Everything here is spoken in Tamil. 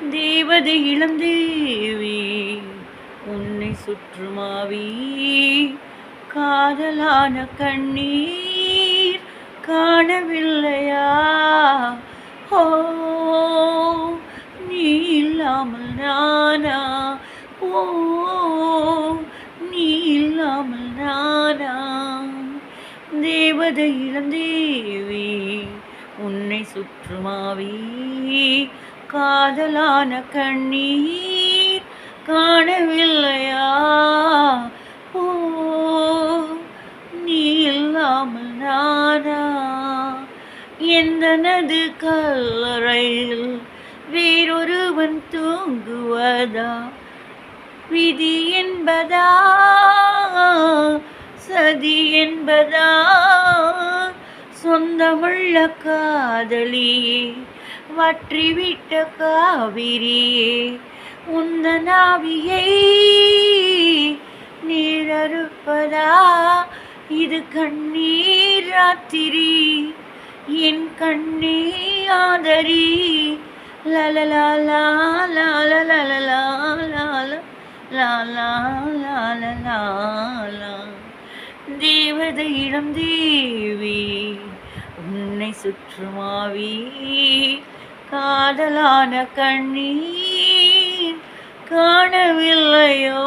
தேவதை இளம் தேவி உன்னை சுற்றுமாவி காதலான கண்ணீர் காணவில்லையா? ஓ நீ இல்லாமல் நானா? ஓ நீ இல்லாமல் நானா? தேவதை இளம் தேவி உன்னை சுற்றுமாவி காதலான கண்ணீர் காணவில்லையா? ஓ நீ இல்லாமல் நானா? எந்தனது கல்லறையில் வேறொருவன் தூங்குவதா? விதி என்பதா? சதி என்பதா? சொந்தமுள்ள காதலியே வற்றிவிட்ட காவிரியே உந்தனாவியை நீரறுப்பதா இது கண்ணீர் ராத்திரி என் கண்ணே ஆதரி லலலா லாலா லலலா லாலா லாலா லாலா தேவதையிடம் தேவி உன்னை சுற்றுமாவி காதலான கண்ணீர் காணவில்லையோ?